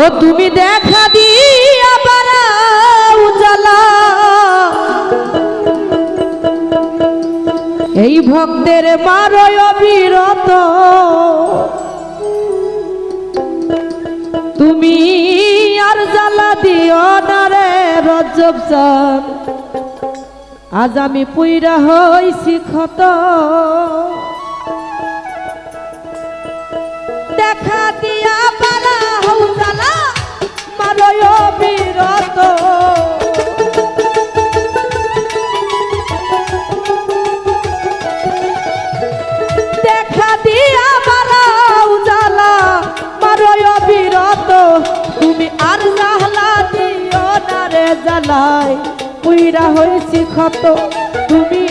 ও তুমি দেখা বাড়াও জ্বালা এই ভক্তের মারয় অবিরত। তুমি আর জ্বালা দিও না রে রজব আজ আমি পুইরা হইছি ক্ষত। দেখা দিয়া জ্বালাই পুইরা হইছি ক্ষত। তুমি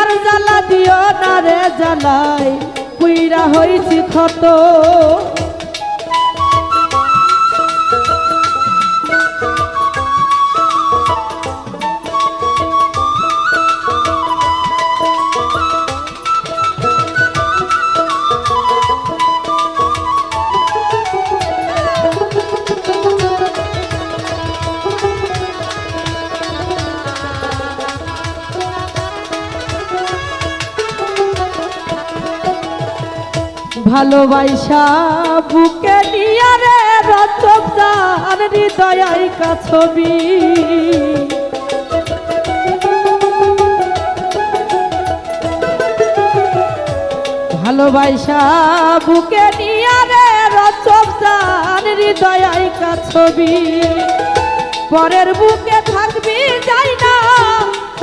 আর জ্বালা দিও না রে জ্বালাই পুইরা হইছি ক্ষত। ভালোবাসা বুকে নিয়ে রে জান হৃদয় ছবি। ভালোবাসা বুকে নিয়ে রে জান হৃদয় ছবি। পরের বুকে থাকবি যাই না,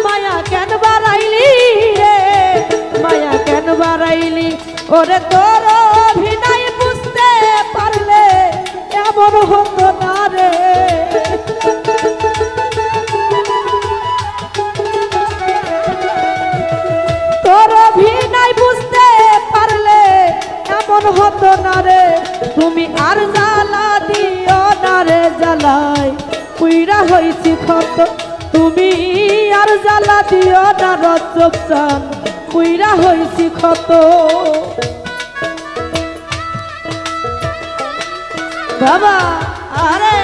মায়া কেন বাড়াইলি রে? মায়া কেন বাড়াইলি? ওরে তোর এমন হতো না রে? তোর অভিনয় বুঝতে পারলে এমন হতো না রে? তুমি আর জ্বালা দিও না রে জ্বালাই কুইরা হইছি ক্ষত, তুমি আর জ্বালা দিও না রচক চান কুইরা হইছি ক্ষত। বাবা আরে।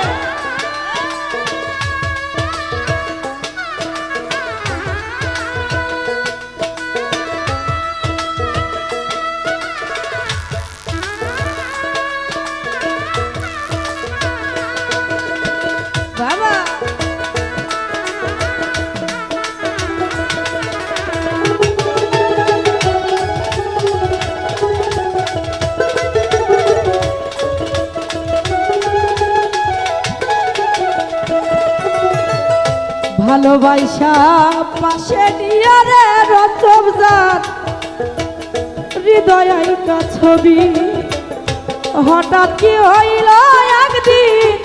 ভালোবাসা পাশে নিয়ারে রে রচব যান হৃদয় ছবি। হঠাৎ কি হইল একদিন?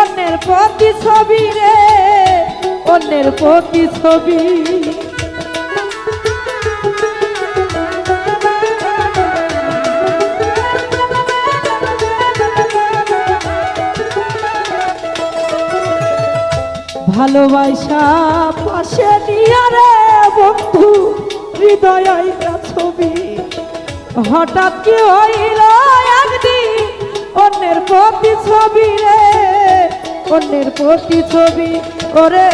অন্যের প্রতি ছবি রে, অন্যের প্রতি ছবি ভালোবাসা পাশে নিয়ারে বন্ধু হৃদয় ছবি। হঠাৎ কি হইল একদিন? অন্যের প্রতি ছবি রে, অন্যের প্রতি ছবি। ওরে,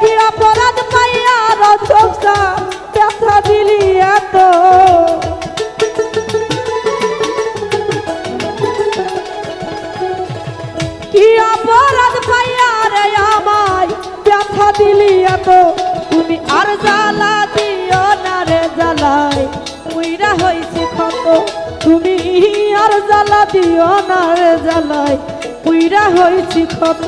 কি অপরাধ পাইয়া রচকটা ব্যথা তুমি আর জ্বালা দিও না রে জ্বালাই মুইরা হইছে ক্ষত, তুমি আর জ্বালা দিও না রে জ্বালাই মুইরা হইছি ক্ষত।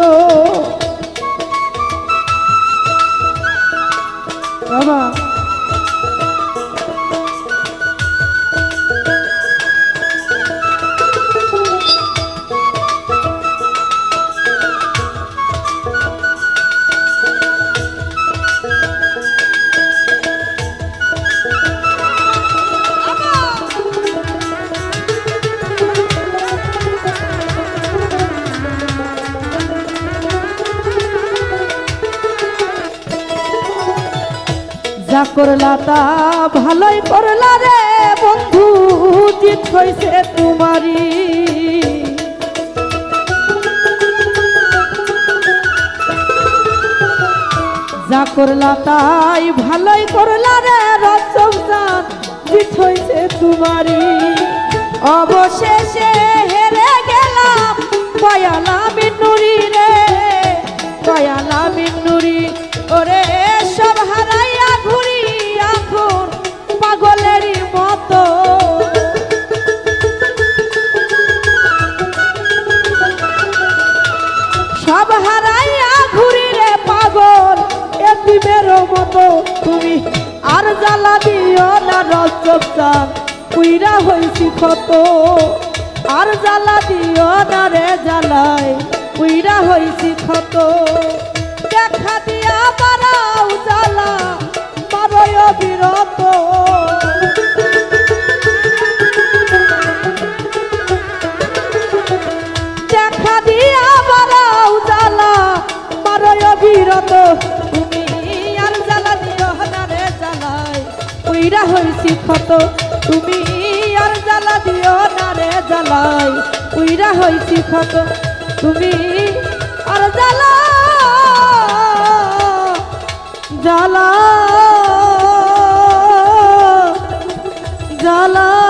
যা করলা তা ভালোই করলা রে বন্ধু, জিত হয়েছে তোমারই। যা করলা তাই ভালোই করলা রে রচমদান জিত হয়েছে তোমারই। অবশেষে হেরে গেলাম পয়ালা নুরি রে। সব হারাইয়া ঘুরি রে পাগল এতিমের মতো তুমি। আর জ্বালা দিও না রচকান কুইরা হইছি কত আর জ্বালা দিও না রে জ্বালাই কুইরা হইছি ক্ষত। দেখা দিয়া বারাও জ্বালা মারয় বিরত। উইরা হইছি ক্ষত। তুমি আর জ্বালা দিও না রে জ্বালাই। উইরা হইছি ক্ষত। তুমি আর জ্বালা জ্বালা জ্বালা।